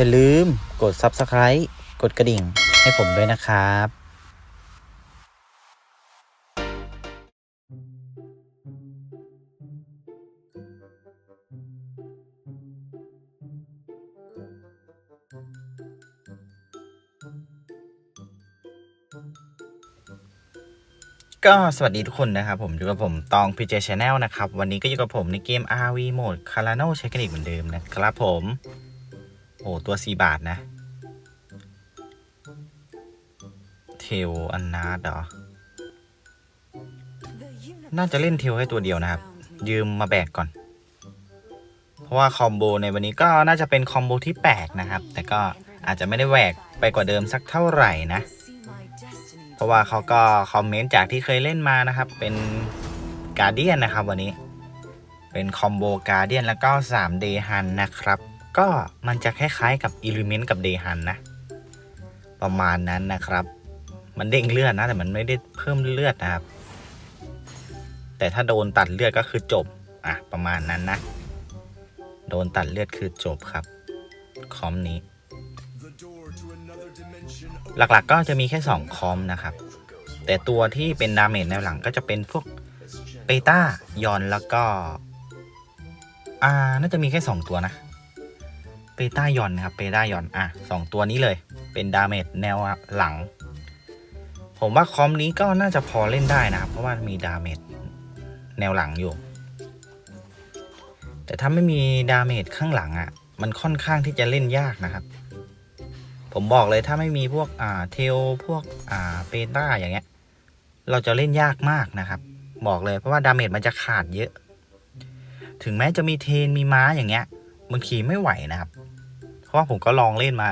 อย่าลืมกด Subscribe กดกระดิ่งให้ผมด้วยนะครับก็สวัสดีทุกคนนะครับผมอยู่กับผมตอง PJ Channel นะครับ วันนี้ก็อยู่กับผมในเกม RV Mode c a r a n o ใช้กันอีกเหมือนเดิมนะครับผม โอ้ตัว4บาทนะ เทลอันนาดเหรอ น่าจะเล่นเทลให้ตัวเดียวนะครับ ยืมมาแบกก่อน เพราะว่าคอมโบในวันนี้ก็น่าจะเป็นคอมโบที่แปลกนะครับ แต่ก็อาจจะไม่ได้แหวกไปกว่าเดิมสักเท่าไหร่นะ เพราะว่าเขาก็คอมเมนต์จากที่เคยเล่นมานะครับ เป็นการเดียนนะครับวันนี้ เป็นคอมโบการเดียนแล้วก็3 d ดฮันนะครับ ก็มันจะคล้ายๆกับอิลิเมนต์กับเดฮันนะ ประมาณนั้นนะครับ มันเด้งเลือดนะ แต่มันไม่ได้เพิ่มเลือดนะครับ แต่ถ้าโดนตัดเลือดก็คือจบ อะ ประมาณนั้นนะ โดนตัดเลือดคือจบครับ คอมนี้ หลักๆก็จะมีแค่ 2 คอมนะครับ แต่ตัวที่เป็นดาเมจแนวหลังก็จะเป็นพวกเปต้ายอนแล้วก็ อ่า น่าจะมีแค่ 2 ตัวนะ ปต้ายอนนะครับเปต้ายอนอะสองตัวนี้เลย เป็นดาเมจแนวหลัง ผมว่าคอมนี้ก็น่าจะพอเล่นได้นะครับ เพราะว่ามีดาเมจแนวหลังอยู่ แต่ถ้าไม่มีดาเมจข้างหลังอะ่ะ มันค่อนข้างที่จะเล่นยากนะครับ ผมบอกเลยถ้าไม่มีพวกอ่าเทลพวกอ่าเปต้าอย่างเงี้ย เราจะเล่นยากมากนะครับ บอกเลยเพราะว่าดาเมจมันจะขาดเยอะ ถึงแม้จะมีเทนมีม้าอย่างเงี้ยบางทีไม่ไหวนะครับ เพราะว่าผมก็ลองเล่นมา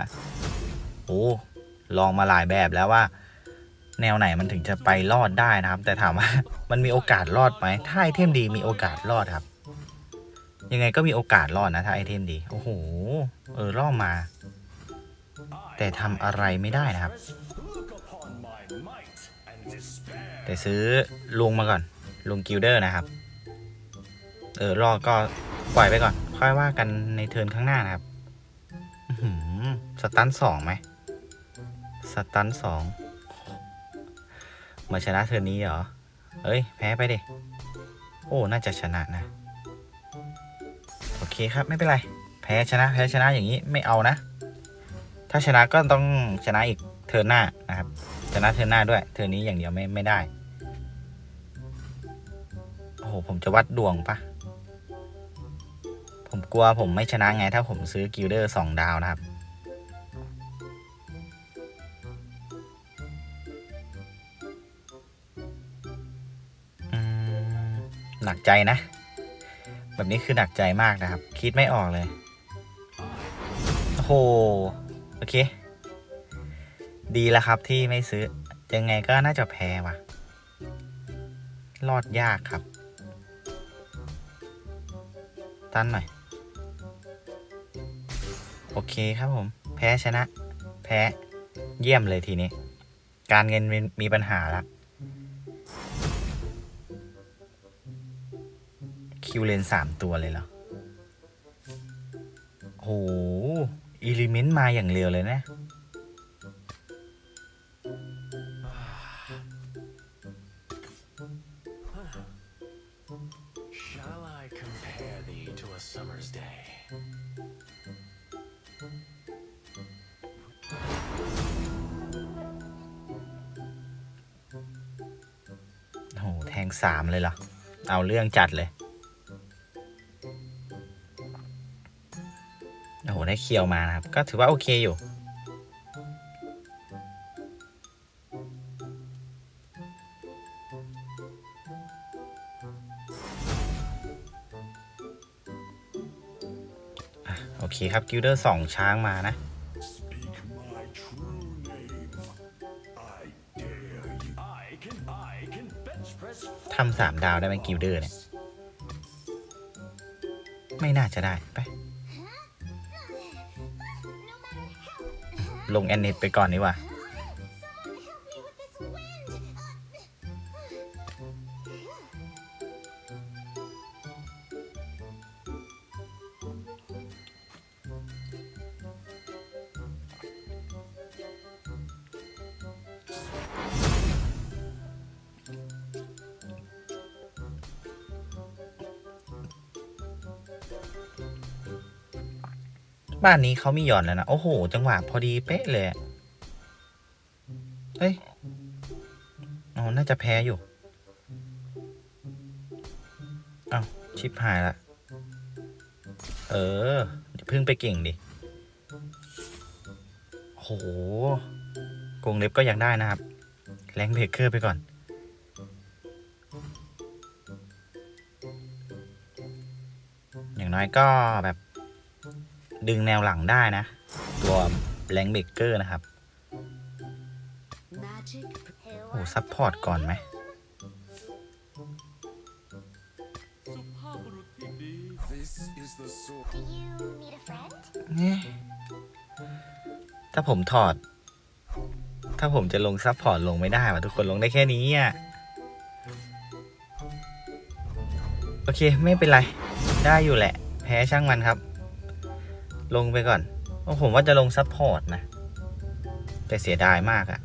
โอ้ลองมาหลายแบบแล้วว่า แนวไหนมันถึงจะไปรอดได้นะครับ แต่ถามว่ามันมีโอกาสรอดไหมถ้าไอเทมดีมีโอกาสรอดครับ ยังไงก็มีโอกาสรอดนะถ้าไอเทมดี โอ้โหเออรอดมา แต่ทำอะไรไม่ได้นะครับ แต่ซื้อลุงมาก่อน ลุงกิลเดอร์นะครับ เออรอก็ปล่อยไปก่อน ค่อยว่ากันในเทิร์นข้างหน้านะครับ สตันสองไหม สตันสองมาชนะเทิร์นี้เหรอ เอ้ย แพ้ไปดิ โอ้ น่าจะชนะนะ โอเคครับ ไม่เป็นไร แพ้ชนะ แพ้ชนะอย่างนี้ไม่เอานะ ถ้าชนะก็ต้องชนะอีกเทิร์หน้านะครับ ชนะเทิร์หน้าด้วย เทิร์นนี้อย่างเดียวไม่ไม่ได้ โอ้โห ผมจะวัดดวงปะ ผมกลัวผมไม่ชนะไงถ้าผมซื้อกิลเดอร์สองดาวนะครับ หนักใจนะ แบบนี้คือหนักใจมากนะครับ คิดไม่ออกเลย โอ้โห โอเค ดีแล้วครับที่ไม่ซื้อ ยังไงก็น่าจะแพ้ว่ะ รอดยากครับ ตั้นหน่อย โอเคครับผม แพ้ชนะ แพ้เยี่ยมเลยทีนี้ การเงินมีปัญหาละคิวเลนสามตัวเลยเหรอโหอิลิเมนต์มาอย่างเร็วเลยนะ งสามเลยเหรอ เอาเรื่องจัดเลย โอ้โห ได้เคียวมานะครับ ก็ถือว่าโอเคอยู่ โอเคครับ กิลเดอร์สองช้างมานะ ทำสามดาวได้ไหมกิลเดอร์เนี่ย ไม่น่าจะได้ ไป ลงแอนเนตไปก่อนดีกว่า บ้านนี้เขามีหย่อนแล้วนะ โอ้โห จังหวะพอดีเป๊ะเลย เฮ้ยอ๋อน่าจะแพ้อยู่ เอาชิปหายละ เออเพิ่งไปเก่งดิ โหกรงเล็บก็ยังได้นะครับ แรงเบรกเกอร์ไปก่อน อย่างน้อยก็แบบ ดึงแนวหลังได้นะ ตัวแรงเบกเกอร์นะครับโอ้ซัพพอร์ตก่อนไหมเนี่ยถ้าผมถอด ถ้าผมจะลงซัพพอร์ตลงไม่ได้ว่ะทุกคนลงได้แค่นี้อะ โอเคไม่เป็นไร ได้อยู่แหละ แพ้ช่างมันครับ ลงไปก่อนผมว่าจะลงซัพพอร์ตนะ แต่เสียดายมากอะ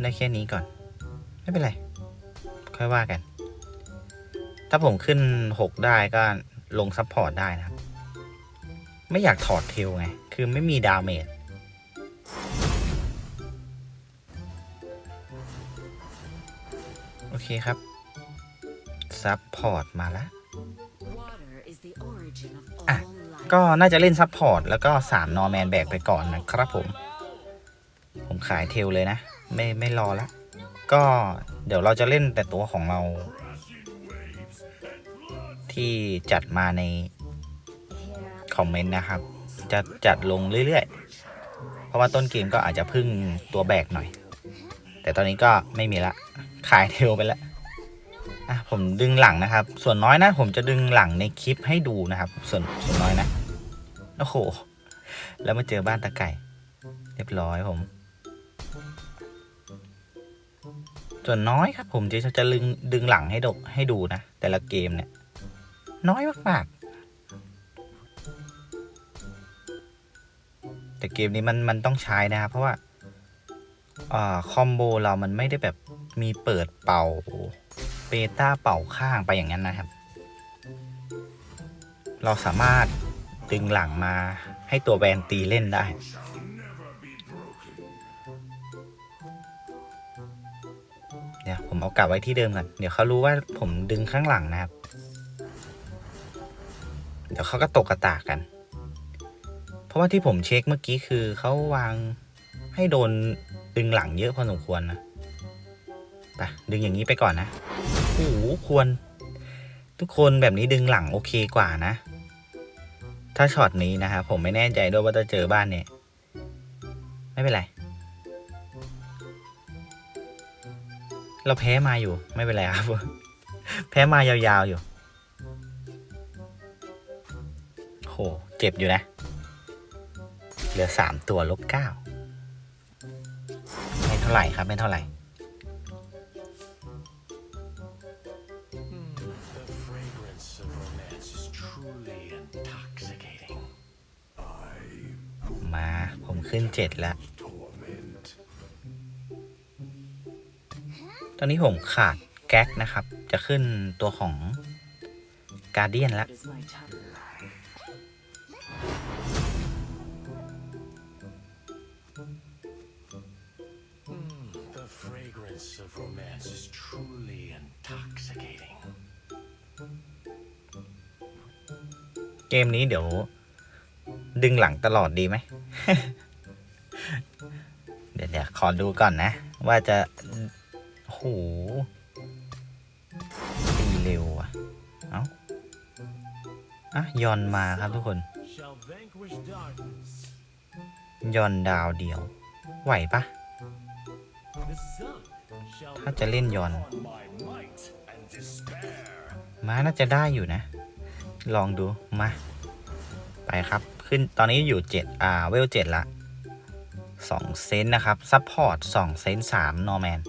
ได้แค่นี้ก่อน ไม่เป็นไร ค่อยว่ากัน ถ้าผมขึ้นหกได้ก็ลงซัพพอร์ตได้นะครับ ไม่อยากถอดเทลไง คือไม่มีดาเมจโอเคครับซัพพอร์ตมาแล้วอะ ก็น่าจะเล่นซัพพอร์ตแล้วก็3นอร์แมนแบกไปก่อนนะครับผม ผมขายเทลเลยนะ ไม่ไม่รอละ ก็เดี๋ยวเราจะเล่นแต่ตัวของเรา ที่จัดมาในคอมเมนต์นะครับ จะจัดลงเรื่อยๆ เพราะว่าต้นเกมก็อาจจะพึ่งตัวแบกหน่อย แต่ตอนนี้ก็ไม่มีละ ขายเทลไปแล้วอะผมดึงหลังนะครับ ส่วนน้อยนะ ผมจะดึงหลังในคลิปให้ดูนะครับ ส่วนส่วนน้อยนะ โอ้โห แล้วมาเจอบ้านตะไก่ เรียบร้อยผม ส่วนน้อยครับ ผมจะจะดึงดึงหลังให้ดูให้ดูนะ แต่ละเกมเนี่ย น้อยมากๆ แต่เกมนี้มันมันต้องใช้นะครับ เพราะว่าอ่าคอมโบเรามันไม่ได้แบบมีเปิดเป่าเบต้าเป่าข้างไปอย่างนั้นนะครับ เราสามารถ ดึงหลังมาให้ตัวแวนตีเล่นได้เดี๋ยผมเอากลับไว้ที่เดิมกัน เดี๋ยวเขารู้ว่าผมดึงข้างหลังนะครับ เดี๋ยวเขาก็ตกกระตากกัน เพราะว่าที่ผมเช็คเมื่อกี้คือเขาวางให้โดนดึงหลังเยอะพอสมควรนะไปดึงอย่างนี้ไปก่อนนะ โอ้โหควร ทุกคนแบบนี้ดึงหลังโอเคกว่านะ ถ้าช็อตนี้นะครับผมไม่แน่ใจด้วยว่าจะเจอบ้านเนี่ย ไม่เป็นไร เราแพ้มาอยู่ไม่เป็นไรครับ แพ้มายาวๆอยู่โหเจ็บอยู่นะ เหลือสามตัวลบเก้าไม่เท่าไหร่ครับ ไม่เท่าไหร่ ขึ้นเจ็ดแล้ว Torment. ตอนนี้ผมขาดแก๊กนะครับ จะขึ้นตัวของกา a เดียนแล้ว The fragrance of romance is truly intoxicating. เกมนี้เดี๋ยว ดึงหลังตลอดดีไหมเดี๋ยวเดี๋ยว ขอดูก่อนนะ ว่าจะโหตีเร็วอะ เอ้าอะยอนมาครับทุกคน Shall vanquish darkness. ยอนดาวเดียว ไหวปะถ้าจะเล่นยอน มาน่าจะได้อยู่นะ ลองดู มา ไปครับ ขึ้นตอนนี้อยู่เจ็ดอ่า เวลเจ็ดละ สองเซนนะครับ ซัพพอร์ตสองเซนต์สามนอร์แมน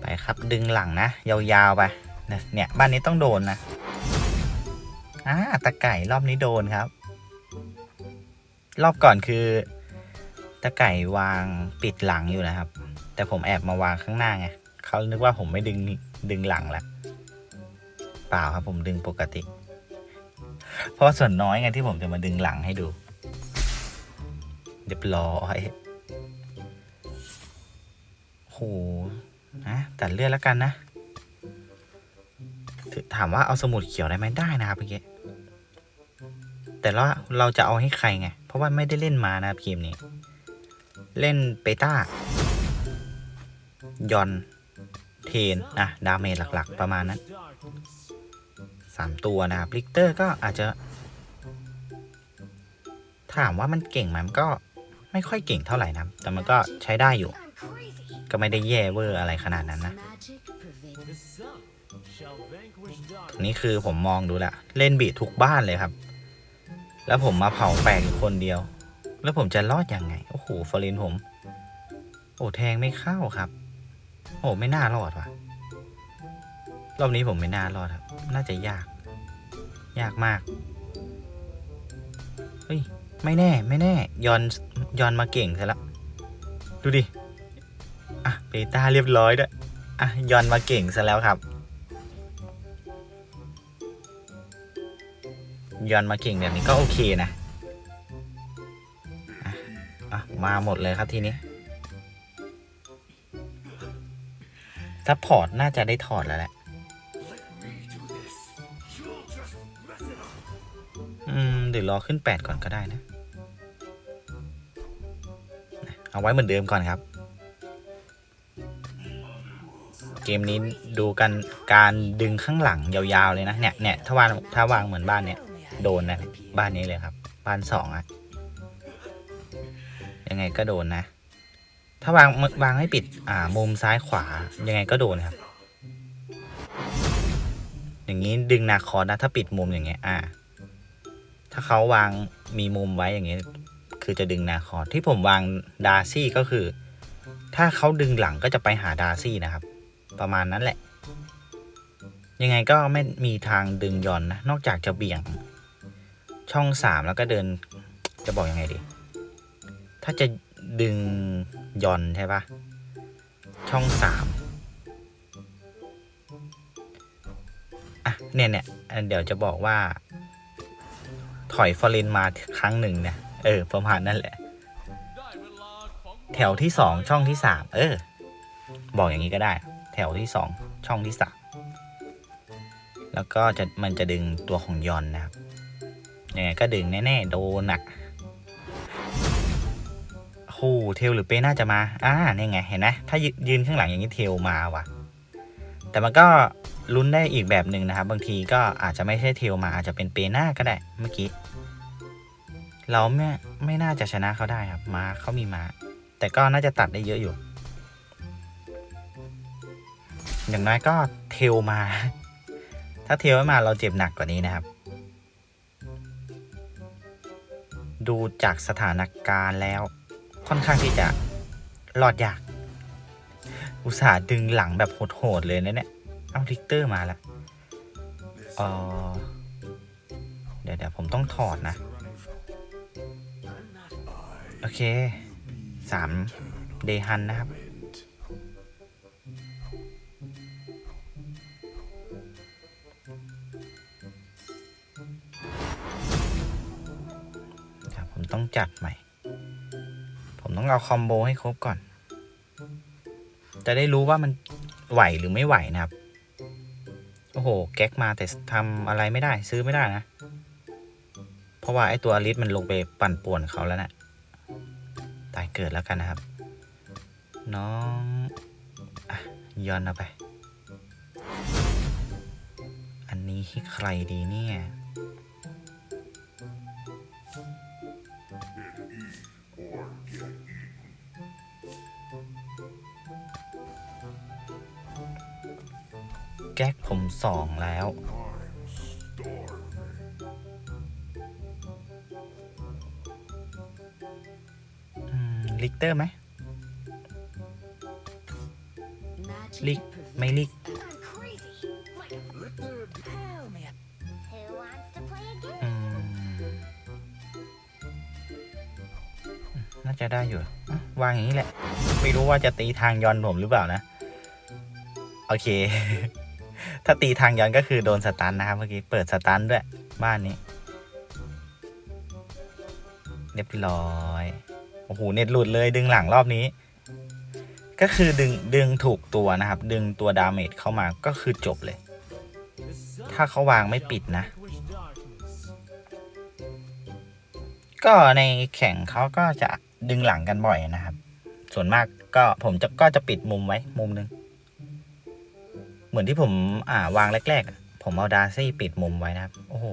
ไปครับดึงหลังนะ ยาวๆไปเนี่ยบ้านนี้ต้องโดนนะอ่าตะไก่รอบนี้โดนครับ รอบก่อนคือ ตะไก่วางปิดหลังอยู่นะครับ แต่ผมแอบมาวางข้างหน้าไงเขานึกว่าผมไม่ดึงดึงหลังละ เปล่าครับ ผมดึงปกติ เพราะว่าส่วนน้อยไงที่ผมจะมาดึงหลังให้ดูเรียบร้อยโหนะตัดเลือดแล้วกันนะถามว่าเอาสมุดเขียวได้ไหมได้นะครับเมื่อกี้แต่ว่าเราจะเอาให้ใครไง เพราะว่าไม่ได้เล่นมานะครับเกมนี้ เล่นเปต้ายอน เทน อะ ดาเมจหลัก ๆ ประมาณนั้น สามตัวนะครับลิกเตอร์ก็อาจจะ ถามว่ามันเก่งไหมมันก็ไม่ค่อยเก่งเท่าไหร่นะแต่มันก็ใช้ได้อยู่ ก็ไม่ได้แย่เวอร์อะไรขนาดนั้นนะนี่คือผมมองดูแลวเล่นบีททุกบ้านเลยครับ แล้วผมมาเผาแปลกอยู่คนเดียว แล้วผมจะรอดยังไง โอ้โหฟอรินผม โอ้แทงไม่เข้าครับ โอ้ไม่น่ารอดว่ะ รอบนี้ผมไม่น่ารอดครับ น่าจะยาก ยากมาก เฮ้ย ไม่แน่ ไม่แน่ ยอนยอนมาเก่งซะแล้วดูดิ อะเบต้าเรียบร้อยด้วยอะยอนมาเก่งซะแล้วครับ ยอนมาเก่งแบบนี้ก็โอเคนะอะอะมาหมดเลยครับทีนี้ซัพพอร์ตน่าจะได้ถอดแล้วแหละ อืมเดี๋ยวรอขึ้น 8 ก่อนก็ได้นะ เอาไว้เหมือนเดิมก่อนครับ เกมนี้ดูกันการดึงข้างหลังยาวๆเลยนะ เนี่ยเนี่ยถ้าวางถ้าวางเหมือนบ้านเนี่ย โดนนะ บ้านนี้เลยครับ บ้านสองอะยังไงก็โดนนะ ถ้าวางวางให้ปิด อ่า มุมซ้ายขวา ยังไงก็โดนครับ อย่างนี้ดึงนาคอนะ ถ้าปิดมุมอย่างเงี้ย อ่า ถ้าเขาวางมีมุมไว้อย่างเงี้ยคือจะดึงนาคอที่ผมวางดาร์ซี่ก็คือ ถ้าเขาดึงหลังก็จะไปหาดาร์ซี่นะครับ ประมาณนั้นแหละ ยังไงก็ไม่มีทางดึงยอนนะ นอกจากจะเบี่ยง ช่องสามแล้วก็เดินจะบอกยังไงดี ถ้าจะดึงยอนใช่ปะช่องสามอะเนี่ยเนี่ยเดี๋ยวจะบอกว่า ถอยฟอร์เรนมาครั้งหนึ่งเนี่ยเออประมาณนั่นแหละ แถวที่สองช่องที่สามเออ บอกอย่างนี้ก็ได้ แถวที่สองช่องที่สามแล้วก็จะมันจะดึงตัวของยอนนะครับยังไงก็ดึงแน่ๆโดนอะโอ้โหเทลหรือเปน่าจะมา อ่านี่ไง เห็นไหมถ้ายืยืนข้างหลังอย่างนี้เทลมาว่ะ แต่มันก็ ลุ้นได้อีกแบบหนึ่งนะครับ บางทีก็อาจจะไม่ใช่เทลมาอาจจะเป็นเปน่าก็ได้เมื่อกี้ เราไม่ไม่น่าจะชนะเขาได้ครับมาเขามีมา แต่ก็น่าจะตัดได้เยอะอยู่ อย่างน้อยก็เทลมา ถ้าเทลไม่มาเราเจ็บหนักกว่านี้นะครับ ดูจากสถานการณ์แล้วค่อนข้างที่จะรอดยาก อุตส่าห์ดึงหลังแบบโหดๆเลยนะเนี่ย เอาทิกเตอร์มาละเออเดี๋ยวเดี๋ยวผมต้องถอดนะ โอเคสามเดฮันนะครับ ผมต้องจัดใหม่ ผมต้องเอาคอมโบให้ครบก่อน จะได้รู้ว่ามันไหวหรือไม่ไหวนะครับ หแก๊กมาแต่ทำอะไรไม่ได้ซื้อไม่ได้นะ เพราะว่าไอตัวอลิสมันลงไปปั่นป่วนเขาแล้วนะตายเกิดแล้วกันนะครับ น้องอะย้อนเอาไป อันนี้ให้ใครดีเนี่ย แก๊กผมสองแล้ว ลิกเตอร์ไหมลิกไม่ลิกน่าจะได้อยู่ วางอย่างนี้แหละ ไม่รู้ว่าจะตีทางย้อนผมหรือเปล่านะ โอเค ถ้าตีทางย้อนก็คือโดนสตันนะครับเมื่อกี้เปิดสตันด้วย บ้านนี้ เรียบร้อยโอ้โหเน็ตหลุดเลยดึงหลังรอบนี้ ก็คือดึงดึงถูกตัวนะครับ ดึงตัวดาเมจเข้ามาก็คือจบเลย ถ้าเขาวางไม่ปิดนะ ก็ในแข่งเขาก็จะดึงหลังกันบ่อยนะครับ ส่วนมากก็ผมจะก็จะปิดมุมไว้มุมหนึ่ง มือนที่ผมอ่าวางแรกๆ ผมเอาดาซี่ปิดมุมไว้นะครับ โอ้โห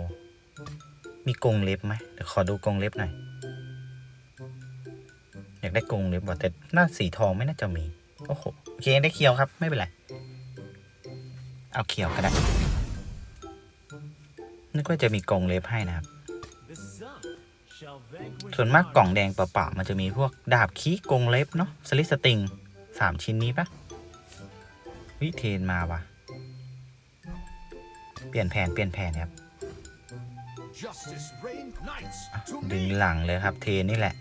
มีกรงเล็บไหมเดี๋ยวขอดูกรงเล็บหน่อย อยากได้กรงเล็บว่ะแต่หน้าสีทองไม่น่าจะมี โอ้โห โอเคได้เคียวครับ ไม่เป็นไร เอาเคียวก็ได้ นึกว่าจะมีกรงเล็บให้นะครับ ส่วนมากกล่องแดงเปล่าๆมันจะมีพวกดาบคีกรงเล็บเนาะสลิสติงสามชิ้นนี้ปะวิเทนมาว่ะ เปลี่ยนแผนเปลี่ยนแผนครับ Justice reign knights อะ to ดึง me. หลังเลยครับเทนนี่แหละ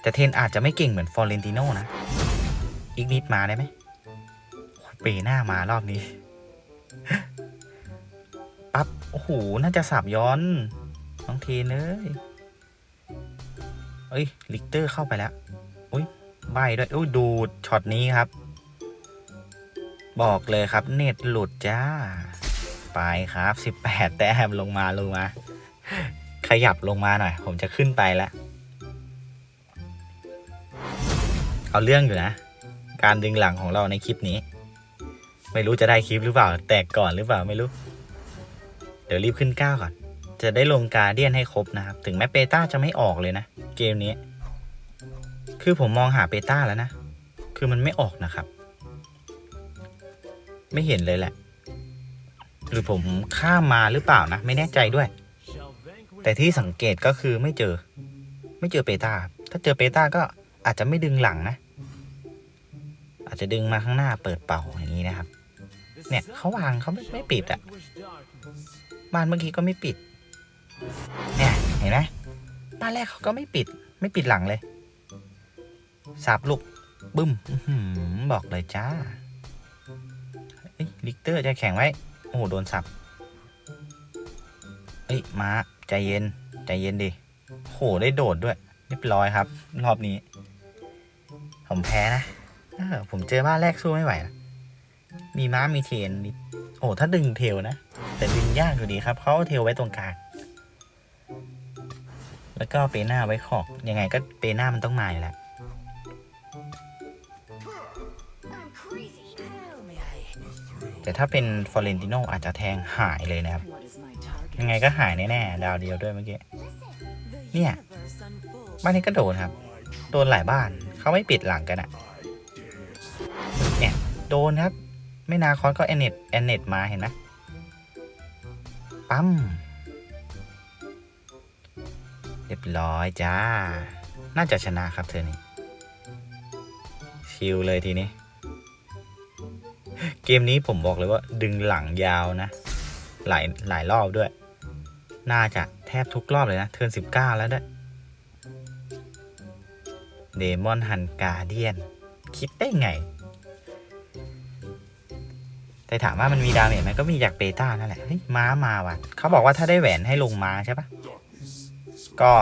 แต่เทนอาจจะไม่เก่งเหมือนฟอร์เรนติโนนะ อีกนิดมาได้ไหมโอ้ยเปหน้ามารอบนี้ ปั๊บ โอ้โห น่าจะสับย้อนน้องเทนเลยเอ้ย ลิกเตอร์เข้าไปแล้ว อุ้ยใบด้วยอุ้ยดูดช็อตนี้ครับ บอกเลยครับ เน็ตหลุดจ้า ไปครับ 18 แต้มลงมาลงมา ขยับลงมาหน่อย ผมจะขึ้นไปแล้ว เอาเรื่องอยู่นะ การดึงหลังของเราในคลิปนี้ ไม่รู้จะได้คลิปหรือเปล่า แตกก่อนหรือเปล่าไม่รู้ เดี๋ยวรีบขึ้นก้าวก่อน จะได้ลงการเดียนให้ครบนะครับ ถึงแม้เปต้าจะไม่ออกเลยนะ เกมนี้ คือผมมองหาเปต้าแล้วนะ คือมันไม่ออกนะครับ ไม่เห็นเลยแหละ หรือผมข้ามมาหรือเปล่านะ ไม่แน่ใจด้วย แต่ที่สังเกตก็คือไม่เจอ ไม่เจอเปต้าถ้าเจอเปต้าก็อาจจะไม่ดึงหลังนะ อาจจะดึงมาข้างหน้าเปิดเป่าอย่างนี้นะครับ เนี่ยเขาวางเขาไม่ไม่ปิดอะบ้านเมื่อกี้ก็ไม่ปิด เนี่ยเห็นไหมบ้านแรกเขาก็ไม่ปิด ไม่ปิดหลังเลยสับลูกบึ้มบอกเลยจ้าลิกเตอร์จะแข็งไว้ โอ้โหโดนสับเอ้ยม้าใจเย็น ใจเย็นดิโหได้โดดด้วย เรียบร้อยครับ รอบนี้ ผมแพ้นะผมเจอบ้านแรกสู้ไม่ไหวนะมีม้ามีเทนมีโอ้ถ้าดึงเทลนะ แต่ดึงยากอยู่ดีครับเขาเอาเทลไว้ตรงกลางแล้วก็เปหน้าไว้ขอกยังไงก็เปหน้ามันต้องมาอยู่แล้ว แต่ถ้าเป็นฟอเรนติโนอาจจะแทงหายเลยนะครับ ยังไงก็หายแน่ๆดาวเดียวด้วยเมื่อกี้ The Yeah. universe unfolds บ้านนี้ก็โดนครับ โดนหลายบ้านเขาไม่ปิดหลังกันอะเนี่ย โดนครับ ไม่นาคอนก็แอนเน็ตแอนเน็ตมาเห็นไหมปั๊มเรียบร้อยจ้า น่าจะชนะครับเธอนี่ ชิลเลยทีนี้ เกมนี้ผมบอกเลยว่าดึงหลังยาวนะ หลายหลายรอบด้วย น่าจะแทบทุกรอบเลยนะ เทิร์นสิบเก้าแล้วด้วยเดมอนฮันกาเดียน คิดได้ไง แต่ถามว่ามันมีดาเมจไหมก็มีจากเปต้านั่นแหละเฮ้ยม้ามาว่ะ เขาบอกว่าถ้าได้แหวนให้ลงม้าใช่ปะก็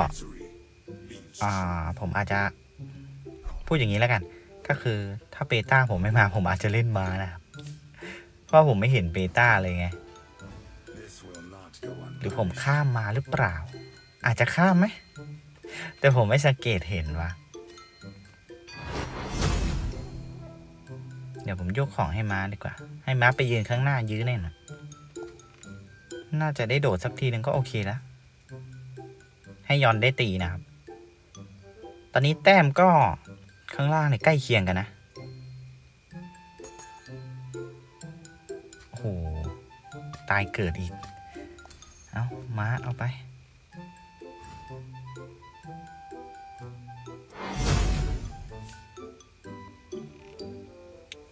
อ่าผมอาจจะพูดอย่างนี้แล้วกัน ก็คือถ้าเปต้าผมไม่มาผมอาจจะเล่นม้านะครับ เพราะผมไม่เห็นเปต้าเลยไง หรือผมข้ามมาหรือเปล่า อาจจะข้ามไหม แต่ผมไม่สังเกตเห็นว่ะเดี๋ยวผมยกของให้ม้าดีกว่า ให้ม้าไปยืนข้างหน้ายื้อแน่นอนน่าจะได้โดดสักทีหนึ่งก็โอเคแล้ว ให้ยอนได้ตีนะครับ ตอนนี้แต้มก็ข้างล่างเนี่ยใกล้เคียงกันนะ ตายเกิดอีก เอาม้าเอาไป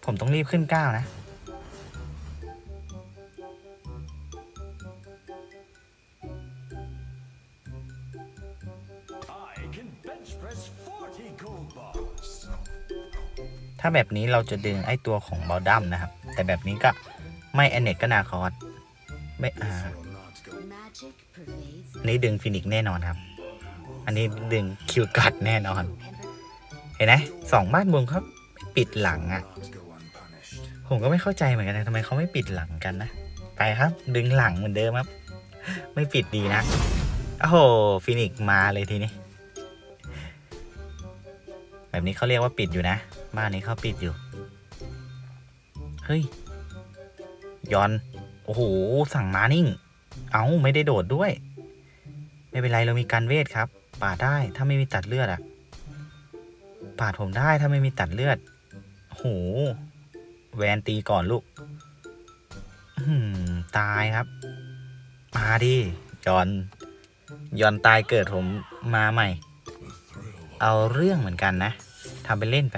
ผมต้องรีบขึ้นก้าวนะ I can bench press gold bars. ถ้าแบบนี้เราจะดึงไอ้ตัวของบอลดัมนะครับ แต่แบบนี้ก็ ไม่แอนเนตก็นาคอสไม่อ่าอันนี้ดึงฟินิกแน่นอนครับ อันนี้ดึงคิวกัดแน่นอน เห็นไหมสองบ้านบนเขาปิดหลังอะ่ะ ผมก็ไม่เข้าใจเหมือนกันนะทำไมเขาไม่ปิดหลังกันนะ ไปครับ ดึงหลังเหมือนเดิมครับ ไม่ปิดดีนะ โอ้โหฟินิกมาเลยทีนี้ แบบนี้เขาเรียกว่าปิดอยู่นะ บ้านนี้เขาปิดอยู่ เฮ้ย ยอน โอ้โห สั่งมานิ่ง เอาไม่ได้โดดด้วย ไม่เป็นไรเรามีการเวทครับ ปาดได้ถ้าไม่มีตัดเลือดอะปาดผมได้ถ้าไม่มีตัดเลือดโอ้โหแวนตีก่อนลูกอื้อหือตายครับ มาดิยอนยอนตายเกิดผมมาใหม่ เอาเรื่องเหมือนกันนะทำไปเล่นไป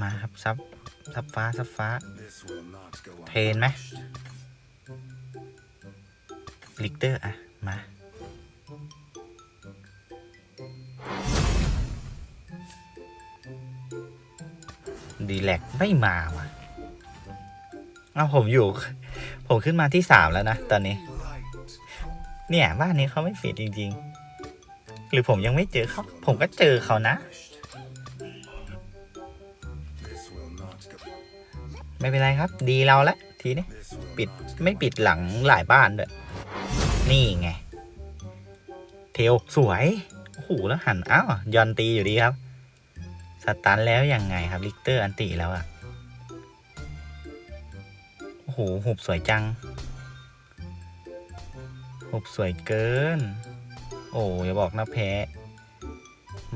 มาครับซับ ซับฟ้าซับฟ้า เพนไหมฟลิกเตอร์อะมา ดีแลกไม่มาว่ะ เอาผมอยู่ ผมขึ้นมาที่สามแล้วนะ ตอนนี้ เนี่ย บ้านนี้เขาไม่ฟิตจริง ๆ หรือผมยังไม่เจอเขา ผมก็เจอเขานะ เป็นไรครับ ดีเราละทีนี้ปิดไม่ปิดหลังหลายบ้านด้วย นี่ไง เทลสวยโอ้โหแล้วหันอ้าวยอนตีอยู่ดีครับ สตันแล้วยังไงครับลิกเตอร์อันติแล้วอะโอ้โหหุบสวยจังหุบสวยเกิน โอ้อย่าบอกนะแพ้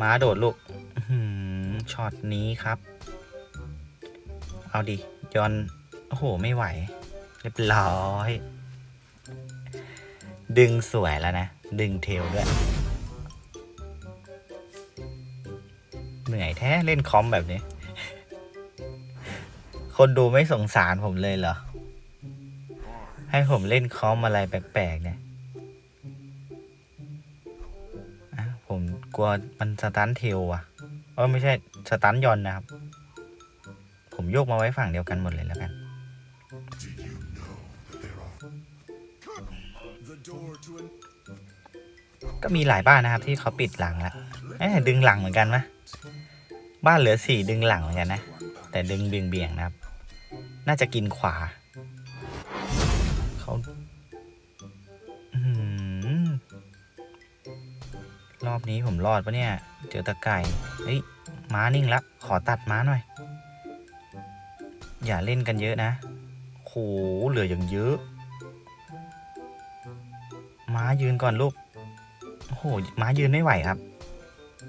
ม้าโดดลูกช็อตนี้ครับ เอาดิ ยอนโอ้โห ไม่ไหว เรียบร้อย ดึงสวยแล้วนะ ดึงเทลด้วย เหนื่อยแท้ เล่นคอมแบบนี้ คนดูไม่สงสารผมเลยเหรอ ให้ผมเล่นคอมอะไรแปลกๆเนี่ยผมกลัวมันสตันเทลอะเออไม่ใช่สตันยอนนะครับ ผมโยกมาไว้ฝั่งเดียวกันหมดเลยแล้วกัน ก็มีหลายบ้านนะครับที่เขาปิดหลังแล้วเอ๊ะดึงหลังเหมือนกันไหมบ้านเหลือสี่ดึงหลังเหมือนกันนะ แต่ดึงเบี่ยงเบี่ยงนะครับ น่าจะกินขวา เขาอรอบนี้ผมรอดปะเนี่ย เจอตะไก่เฮ้ยม้านิ่งละ ขอตัดม้าหน่อย อย่าเล่นกันเยอะนะโหเหลืออย่างเยอะ ม้ายืนก่อนลูกโอ้โหม้ายืนไม่ไหวครับ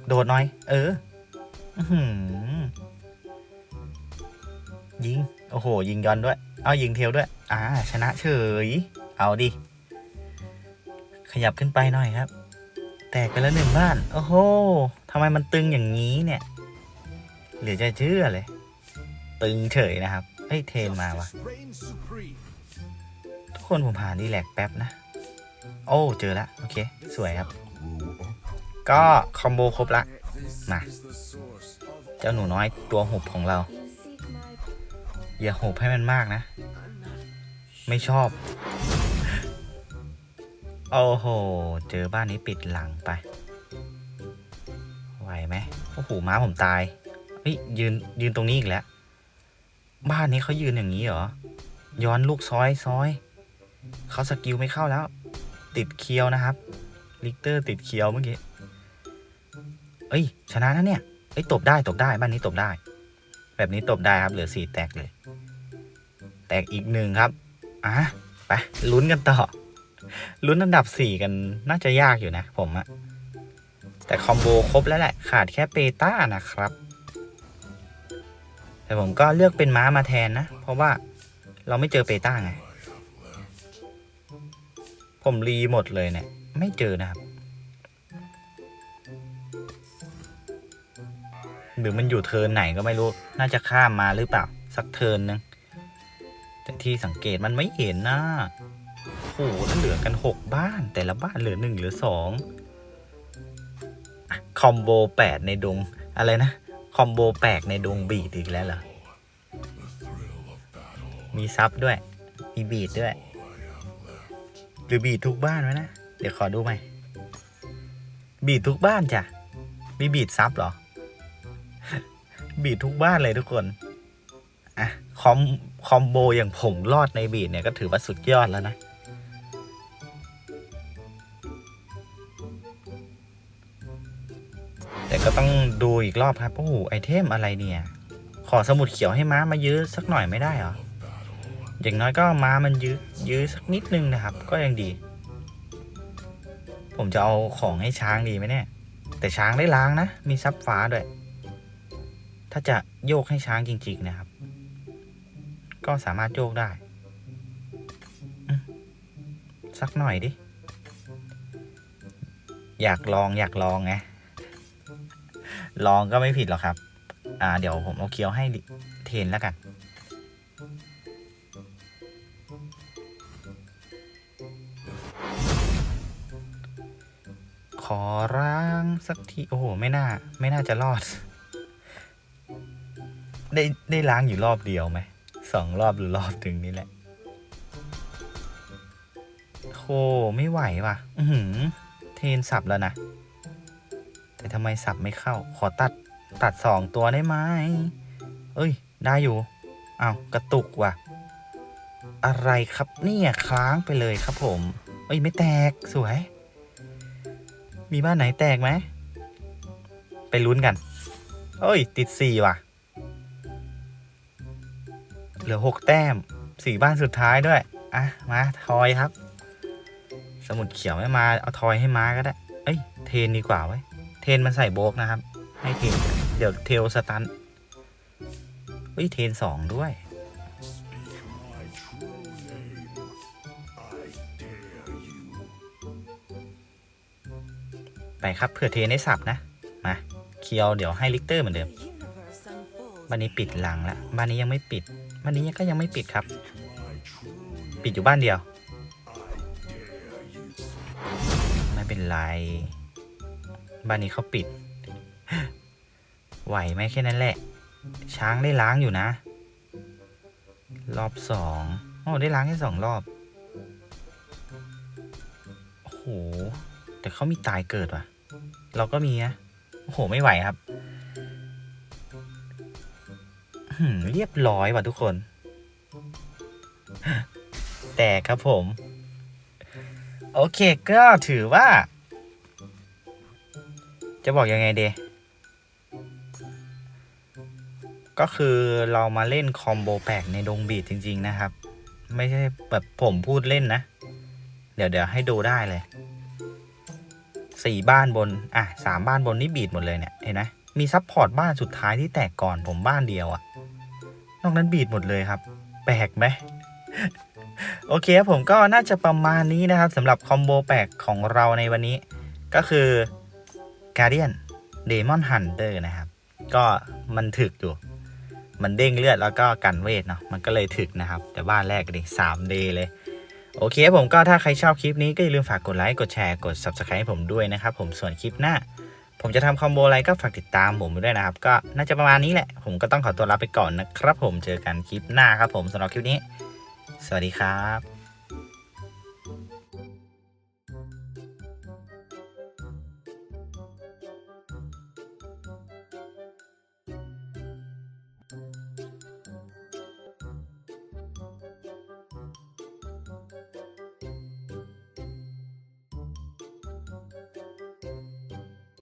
โดดหน่อย เออยิง โอ้โห ยิงย้อนด้วย เอายิงเทลด้วย อ่า ชนะเฉย เอาดิ ขยับขึ้นไปหน่อยครับ แตกไปแล้วหนึ่งบ้าน โอ้โหทำไมมันตึงอย่างนี้เนี่ย เหลือจะเชื่อเลย ตึงเฉยนะครับเฮ้ยเทนมาว่ะทุกคนผมผ่านดีแลกแป๊บนะ โอ้เจอแล้วโอเคสวยครับ ก็คอมโบครบละ This Mà. is the source of เจ้าหนูน้อยตัวหุบของเรา อย่าหุบให้มันมากนะ ไม่ชอบ โอ้โห เจอบ้านนี้ปิดหลังไป ไหวไหมโอ้โหม้าผมตายเฮ้ยยืนยืนตรงนี้อีกแล้ว บ้านนี้เขายืนอย่างนี้เหรอ ย้อนลูกซอยซอย เขาสกิลไม่เข้าแล้ว ติดเคียวนะครับ ลิกเตอร์ติดเคียวเมื่อกี้ เอ้ย ชนะนะเนี่ยเอ้ยตบได้ตบได้บ้านนี้ตบได้ แบบนี้ตบได้ครับ เหลือสี่แตกเลย แตกอีกหนึ่งครับอะไปลุ้นกันต่อ ลุ้นอันดับสี่กันน่าจะยากอยู่นะผมอะแต่คอมโบครบแล้วแหละ ขาดแค่เปต้านะครับ แต่ผมก็เลือกเป็นม้ามาแทนนะ เพราะว่าเราไม่เจอเปต้าไง ผมรีหมดเลยเนี่ย ไม่เจอนะครับ หรือมันอยู่เทินไหนก็ไม่รู้ น่าจะข้ามมาหรือเปล่า สักเทินนึง แต่ที่สังเกตมันไม่เห็นนะโอ้โหเหลือกันหกบ้าน แต่ละบ้านเหลือหนึ่งเหลือสองคอมโบแปดในดง อะไรนะ คอมโบแปลกในดงบีดอีกแล้วเหรอ มีซับด้วย มีบีดด้วย หรือบีดทุกบ้านวะนะ เดี๋ยวขอดูใหม่ บีดทุกบ้านจ้ะ มีบีดซับเหรอ บีดทุกบ้านเลยทุกคน อะ คอมคอมโบอย่างผมรอดในบีดเนี่ยก็ถือว่าสุดยอดแล้วนะ แต่ก็ต้องดูอีกรอบครับโอ้โหไอเทมอะไรเนี่ย ขอสมุดเขียวให้ม้ามายื้อสักหน่อยไม่ได้เหรออย่างน้อยก็ม้ามันยื้อยื้อสักนิดนึงนะครับ ก็ยังดี ผมจะเอาของให้ช้างดีไหมเนี่ยแต่ช้างได้ล้างนะ มีซับฟ้าด้วย ถ้าจะโยกให้ช้างจริง ๆ นะครับ ก็สามารถโยกได้ สักหน่อยดิ อยากลองอยากลองไง ลองก็ไม่ผิดหรอกครับ อ่า เดี๋ยวผมเอาเคี้ยวให้เทนแล้วกัน ขอร้างสักที โอ้โห ไม่น่า ไม่น่าจะรอด ได้ได้ล้างอยู่รอบเดียวไหม สองรอบหรือรอบถึงนี่แหละโคไม่ไหวว่ะ อืเทนสับแล้วนะ แต่ทำไมสับไม่เข้า ขอตัดตัดสองตัวได้ไหม เอ้ย ได้อยู่อ้าวกระตุกว่ะ อะไรครับเนี่ยค้างไปเลยครับผม เอ้ยไม่แตกสวย มีบ้านไหนแตกไหม ไปลุ้นกัน เอ้ย ติดสี่ว่ะ เหลือหกแต้มสี่บ้านสุดท้ายด้วย อะ มาทอยครับ สมุดเขียวไม่มา เอาทอยให้มาก็ได้ เอ้ย เทนดีกว่าไว้ เทนมันใส่โบกนะครับ ให้เทน เดี๋ยวเทลสตันเฮ้ยเทนสองด้วย ไปครับเผื่อเทนได้สับนะ มา เคียวเดี๋ยวให้ลิกเตอร์เหมือนเดิม บ้านนี้ปิดหลังแล้วบ้านนี้ยังไม่ปิด บ้านนี้ก็ยังไม่ปิดครับ ปิดอยู่บ้านเดียว ไม่เป็นไร บ้านนี้เขาปิด ไหวไหมแค่นั้นแหละ ช้างได้ล้างอยู่นะ รอบสองโอ้ได้ล้างแค่สองรอบ โอ้โห แต่เขามีตายเกิดว่ะ เราก็มีนะ โอ้โห ไม่ไหวครับเรียบร้อยว่ะทุกคน แต่ครับผม โอเคก็ถือว่า จะบอกยังไงเดก็คือเรามาเล่นคอมโบแปลกในดงบีดจริง ๆ นะครับ ไม่ใช่แบบผมพูดเล่นนะ เดี๋ยวเดี๋ยวให้ดูได้เลยสี่บ้านบน อะสามบ้านบนนี่บีดหมดเลยเนี่ย เห็นไหมมีซับพอร์ตบ้านสุดท้ายที่แตกก่อนผมบ้านเดียวอะนอกนั้นบีดหมดเลยครับ แปลกไหมโอเคผมก็น่าจะประมาณนี้นะครับสำหรับคอมโบแปลกของเราในวันนี้ ก็คือ Guardian Demon Hunter นะครับ ก็มันถึกอยู่ มันเด้งเลือดแล้วก็กันเวทเนาะมันก็เลยถึกนะครับ แต่บ้านแรกดิสามเดย์เลย โอเคผมก็ถ้าใครชอบคลิปนี้ก็อย่าลืมฝากกดไลค์กดแชร์กด Subscribe ให้ผมด้วยนะครับ ผมส่วนคลิปหน้า ผมจะทำคอมโบอะไรก็ฝากติดตามผมด้วยนะครับ ก็น่าจะประมาณนี้แหละ ผมก็ต้องขอตัวลาไปก่อนนะครับ ผมเจอกันคลิปหน้าครับ ผมสำหรับคลิปนี้ สวัสดีครับ